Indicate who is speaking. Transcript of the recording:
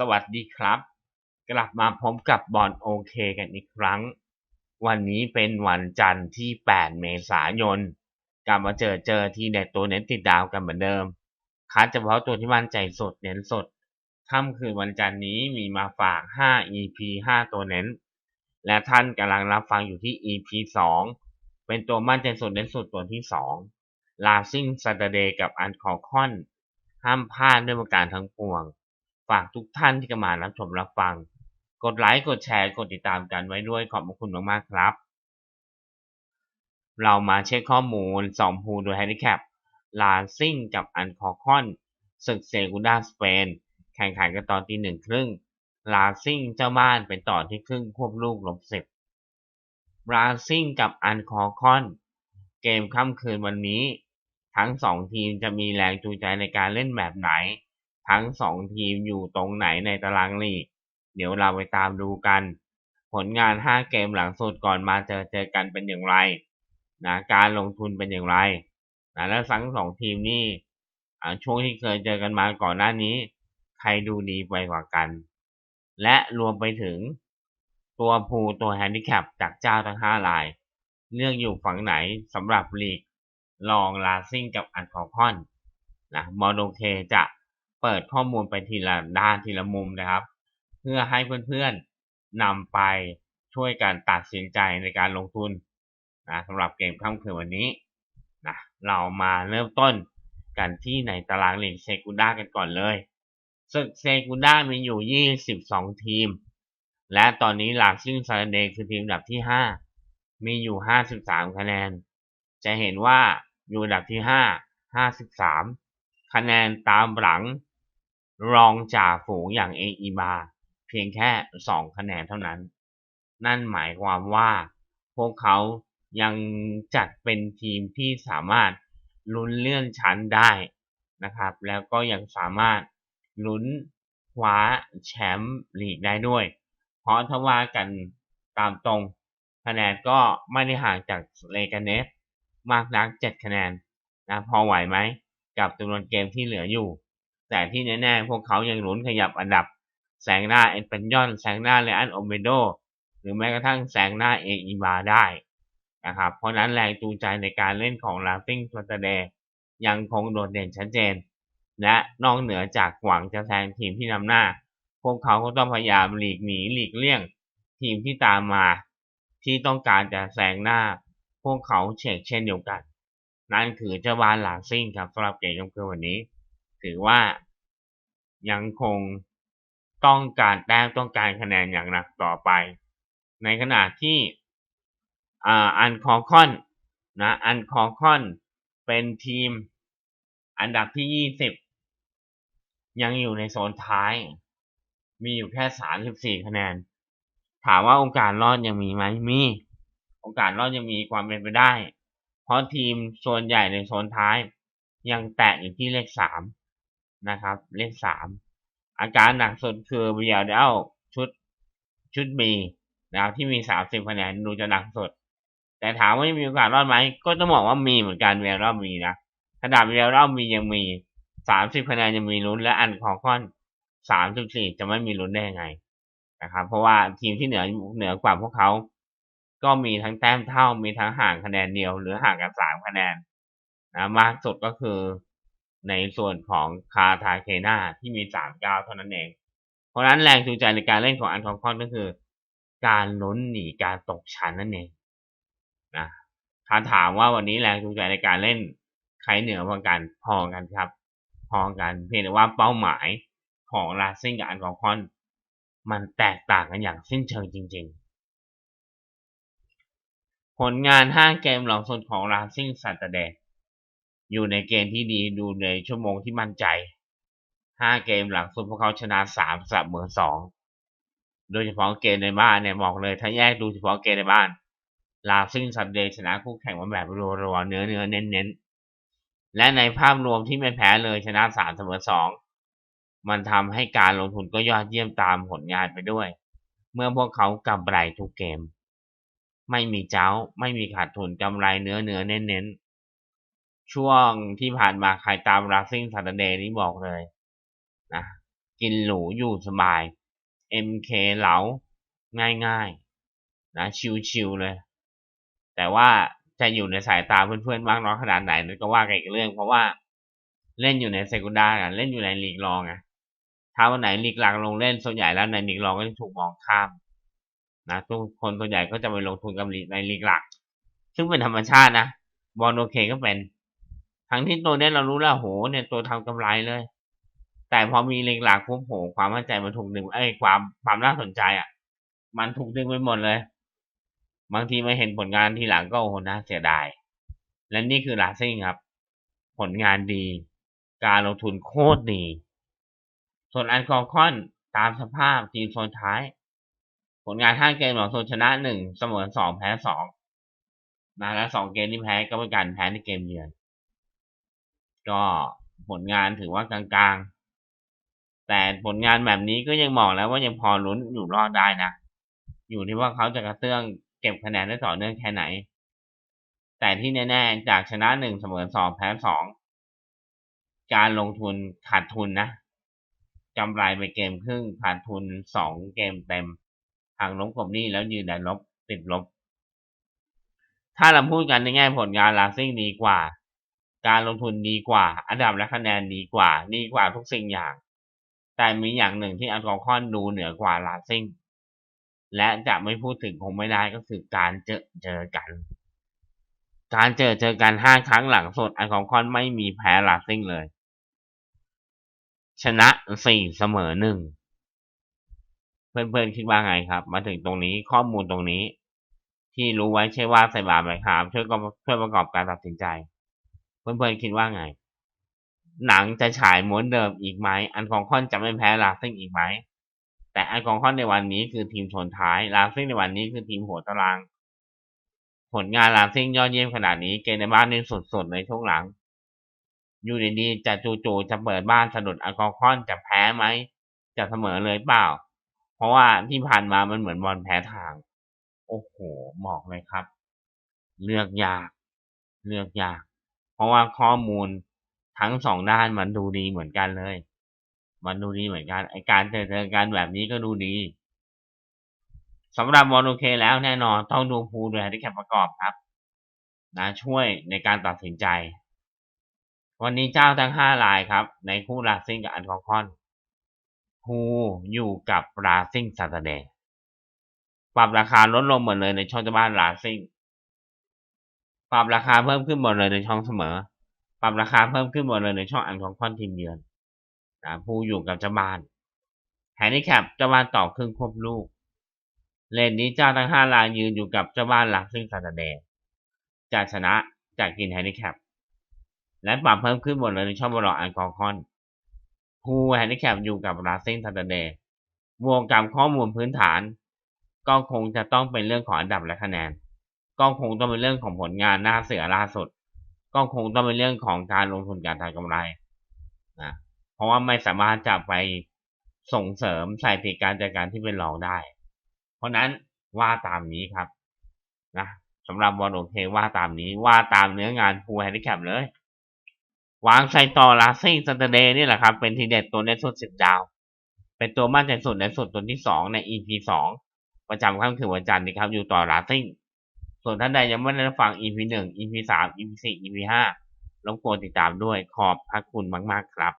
Speaker 1: สวัสดีครับ กลับมาพบกับบอลโอเคกันอีกครั้ง วันนี้เป็นวันจันทร์ที่ 8 เมษายน กลับมาเจอเจอที่เด็ดตัวเน้นติดดาวกันเหมือนเดิม คัดเฉพาะตัวที่มั่นใจสดเน้นสดค่ำคืนวันจันทร์นี้มีมาฝาก 5 EP 5 ตัวเน้น และท่านกำลังรับฟังอยู่ที่ EP 2 เป็นตัวมั่นใจสดเน้นสดตัวที่2ลาซิ่งซัตเดย์กับอันคอคอนห้ามพลาดด้วยประการทั้งปวง ฝากทุกท่านที่กำลังรับชมรับฟัง กดไลค์กดแชร์กดติดตามกันไว้ด้วยขอบคุณมากๆครับ เรามาเช็คข้อมูล2พูโดยแฮนดิแคปลาซิ่งกับอันคอคอนศึกเซกูดาสเปน แข่งขันกันตอนตีหนึ่งครึ่งลาซิ่งเจ้าบ้านเป็นต่อที่ครึ่งควบลูกลบสิบลาซิ่งกับอันคอคอน เกมค่ำคืนวันนี้ ทั้งสองทีมจะมีแรงจูงใจในการเล่นแบบไหน ทั้งสองทีมอยู่ตรงไหนในตารางลีก เดี๋ยวเราไปตามดูกัน ผลงาน 5 เกมหลังสุดก่อนมาเจอเจอกันเป็นอย่างไรนะการลงทุนเป็นอย่างไรนะแล้วทั้งสองทีมนี่ช่วงที่เคยเจอกันมาก่อนหน้านี้ ใครดูดีไปกว่ากัน และรวมไปถึงตัวพูตัวแฮนดิแคปจากเจ้าทั้ง 5 ลาย เลือกอยู่ฝั่งไหนสำหรับลีกลองลาซิ่งกับอันคอคอนนะมอโดเคจะ ปิดข้อมูลไปทีละด้านทีละมุมนะครับ เพื่อให้เพื่อนๆนำไปช่วยกันตัดสินใจในการลงทุนนะสำหรับเกมค่ำคืนวันนี้นะเรามาเริ่มต้นกันที่ในตารางลีกเซกูด้ากันก่อนเลยศึกเซกูด้ามีอยู่ 22 ทีม และตอนนี้หลักซิ่งซาเดย์คือทีมอันดับที่ 5 มีอยู่ 53 คะแนน จะเห็นว่าอยู่อันดับที่ 5 53 คะแนนตามหลัง รองจ่าฝูงอย่างเออีบาเพียงแค่ 2 คะแนนเท่านั้น นั่นหมายความว่า พวกเขายังจัดเป็นทีมที่สามารถลุ้นเลื่อนชั้นได้นะครับ แล้วก็ยังสามารถลุ้นคว้าแชมป์ลีกได้ด้วย เพราะถ้าว่ากันตามตรงคะแนนก็ไม่ได้ห่างจากเลกาเนฟมากนัก 7 คะแนนนะพอไหวไหมกับจำนวนเกมที่เหลืออยู่ แต่ที่แน่ๆพวกเขายังหลุนขยับอันดับแซงหน้าเอ็นเปนยอนแซงหน้าเลอันโอเมโดหรือแม้กระทั่งแซงหน้าเออีบาได้นะครับเพราะนั้นแรงจูงใจในการเล่นของลาฟิงสตเดย์ยังคงโดดเด่นชัดเจน และนอกเหนือจากหวังจะแซงทีมที่นำหน้า พวกเขาก็ต้องพยายามหลีกหนีหลีกเลี่ยง ทีมที่ตามมา ที่ต้องการจะแซงหน้า พวกเขาเชกเช่นเดียวกัน นั่นคือเจ้าบ้านลาซิงครับสำหรับเกมค่ำคืนวันนี้ ถือว่ายังคงต้องการแต้มต้องการคะแนนอย่างหนักต่อไป ในขณะที่อันคอคอนนะอันคอคอนเป็นทีมอันดับที่ 20 ยังอยู่ในโซนท้าย มีอยู่แค่ 34 คะแนน ถามว่าโอกาสรอดยังมีไหมมี โอกาสรอดยังมีความเป็นไปได้ เพราะทีมโซนใหญ่ในโซนท้าย ยังแตะอยู่ที่เลข 3 นะครับ เลข3อาการหนักสุดคือเบียร์เดลชุดชุด B นะครับที่มี30คะแนนดูจะหนักสุด แต่ถามว่ามีโอกาสรอดไหม ก็ต้องบอกว่ามีเหมือนกันเวลรอบมีนะขนาดเวลรอบมียังมีสามสิบคะแนนยังมีลุ้นและอันคอคอนสามสิบสี่จะไม่มีลุ้นได้ยังไงนะครับ เพราะว่าทีมที่เหนือเหนือกว่าพวกเขาก็มีทั้งแต้มเท่ามีทั้งห่างคะแนนเดียว หรือห่างกันสามคะแนนนะมากสุดก็คือ ในส่วนของคาทาเคนาที่มีสามเก้าเท่านั้นเอง เพราะนั้นแรงจูงใจในการเล่นของอันคอคอนก็คือ การลุ้นหนีการตกชั้นนั่นเองนะถ้าถามว่าวันนี้แรงจูงใจในการเล่นใครเหนือกว่ากันพอกันครับ พอกันเพียงแต่ว่าเป้าหมายของลาซิ่งกับอันกอคอนมันแตกต่างกันอย่างสิ้นเชิงจริง ๆ ผลงาน 5 เกมหลังสุดของลาซิ่งสัตเดย์ อยู่ในเกณฑ์ที่ดีดูในชั่วโมงที่มั่นใจ 5 เกมหลังสุดพวกเขาชนะ 3 เสมอ 2 โดยเฉพาะเกมในบ้านเนี่ยบอกเลยถ้าแยกดูเฉพาะเกมในบ้าน ลาซิ่งซันเดย์ชนะคู่แข่งมาแบบรัวๆเนื้อเนื้อเน้นเน้นและในภาพรวมที่ไม่แพ้เลยชนะสามเสมอสองมันทำให้การลงทุนก็ยอดเยี่ยมตามผลงานไปด้วย เมื่อพวกเขากำไรทุกเกม ไม่มีเจ้าไม่มีขาดทุนกำไรเนื้อเนื้อเน้นเน้น ช่วงที่ผ่านมาใครตามลาซิ่งซันเดย์นี้บอกเลยนะกินหรูอยู่สบาย MK เหลาง่ายๆ นะชิวๆเลย แต่ว่าจะอยู่ในสายตาเพื่อนๆมากน้อยขนาดไหนนั่นก็ว่ากันอีกเรื่อง เพราะว่าเล่นอยู่ในเซกุนดาเล่นอยู่ในลีกรองอะถ้าวันไหนลีกหลักลงเล่นส่วนใหญ่แล้วในลีกรองก็จะถูกมองข้ามนะทุกคนส่วนใหญ่ก็จะไปลงทุนกับในลีกหลัก ซึ่งเป็นธรรมชาตินะบอลโอเคก็เป็น ทั้งที่ตัวเนี้ยเรารู้แล้วโหเนี่ยตัวทำกำไรเลย แต่พอมีลีกหลักปุ๊บโหความมั่นใจมันถูกดึงเอ้ยความความน่าสนใจอะ มันถูกดึงไปหมดเลย บางทีมาเห็นผลงานทีหลังก็โอ้โหน่าเสียดาย และนี่คือลาซิ่งครับ ผลงานดี การลงทุนโคตรดี ส่วนอันคอคอนตามสภาพทีมโซนท้าย ผลงานห้าเกมของโซนชนะหนึ่งเสมอสองแพ้สองนะและสองเกมที่แพ้ก็เป็นการแพ้ในเกมเยือน ก็ผลงานถือว่ากลางๆ แต่ผลงานแบบนี้ก็ยังมองแล้วว่ายังพอลุ้นอยู่รอดได้นะ อยู่ที่ว่าเขาจะกระเตื้องเก็บคะแนนได้ต่อเนื่องแค่ไหน แต่ที่แน่ๆ จากชนะหนึ่งเสมอสองแพ้สองการลงทุนขาดทุนนะกำไรไปเกมครึ่งขาดทุนสองเกมเต็มหางลบกบนี้แล้วยืนได้ลบติดลบ ถ้าเราพูดกันในแง่ผลงานลาซิ่งดีกว่า การลงทุนดีกว่า อันดับและคะแนนดีกว่า ดีกว่าทุกสิ่งอย่าง แต่มีอย่างหนึ่งที่อัลกอคอนดูเหนือกว่าลาซิ่ง และจะไม่พูดถึงคงไม่ได้ก็คือการเจอเจอกัน การเจอเจอกันห้าครั้งหลังสุดอัลกอคอนไม่มีแพ้ลาซิ่งเลย ชนะสี่เสมอหนึ่งเพื่อนๆคิดว่าไงครับ มาถึงตรงนี้ข้อมูลตรงนี้ ที่รู้ไว้ใช่ว่าใส่บาตรไหมครับช่วยก็ช่วยประกอบการตัดสินใจ เพื่อนๆคิดว่าไง หนังจะฉายม้วนเดิมอีกไหม อันของคอนจะไม่แพ้ลาซิ่งอีกไหม แต่อันของคอนในวันนี้คือทีมชนท้าย ลาซิ่งในวันนี้คือทีมหัวตาราง ผลงานลาซิ่งยอดเยี่ยมขนาดนี้ เกมในบ้านนี่สุดๆในช่วงหลัง อยู่ดีๆจะจู่ๆจะเปิดบ้านสะดุดอัลกองคอนจะแพ้ไหม จะเสมอเลยเปล่า เพราะว่าที่ผ่านมามันเหมือนบอลแพ้ทาง โอ้โหบอกเลยครับ เลือกยาก เลือกยาก เพราะว่าข้อมูลทั้งสองด้านมันดูดีเหมือนกันเลย มันดูดีเหมือนกัน ไอการเจอเจอกันแบบนี้ก็ดูดีสำหรับบอลโอเคแล้วแน่นอนต้องดูพูด้วยที่แคปประกอบครับนะช่วยในการตัดสินใจ วันนี้เจ้าทั้งห้ารายครับ ในคู่ลาซิงกับอันคอคอนฮูอยู่กับราซิ่งซาตเดย์ปรับราคาลดลงหมดเลยในช่องจ้าบ้านราซิ่ง ปรับราคาเพิ่มขึ้นหมดเลยในช่องเสมอ ปรับราคาเพิ่มขึ้นหมดเลยในช่องอันของคอนทีมเยือนนะผู้อยู่กับเจ้าบ้านแฮนดี้แคปเจ้าบ้านต่อครึ่งควบลูก เลนนี้เจ้าทั้งห้ารายยืนอยู่กับเจ้าบ้านราซิ่งซาตเดย์จะชนะจากกินแฮนดี้แคปและปรับเพิ่มขึ้นหมดเลยในช่องบอลอันกอคอนฮูแฮนดิแคปอยู่กับราซิงทันเดย์บวกกับข้อมูลพื้นฐาน ก็คงจะต้องเป็นเรื่องของอันดับและคะแนน ก็คงต้องเป็นเรื่องของผลงานหน้าเสือล่าสุด ก็คงต้องเป็นเรื่องของการลงทุนการทำกำไรนะเพราะว่าไม่สามารถจะไปส่งเสริมสถิติการจัดการที่เป็นรองได้ เพราะนั้นว่าตามนี้ครับนะสำหรับบอลโอเคว่าตามนี้ว่าตามเนื้องานฟูแฮนดิแคปเลย วางใส่ต่อลาซิ่งซันเดย์นี่แหละครับ เป็นทีเด็ดตัวในสุดสิบดาว เป็นตัวมั่นใจสุดในสุดตัวที่สองใน EP สองประจำค่ำคืนวันจันทร์นะครับอยู่ต่อลาซิ่ง ส่วนท่านใดยังไม่ได้ฟัง EP หนึ่ง EP สาม EP สี่ EP ห้ารบกวนติดตามด้วย ขอบพระคุณมาก ๆ ครับ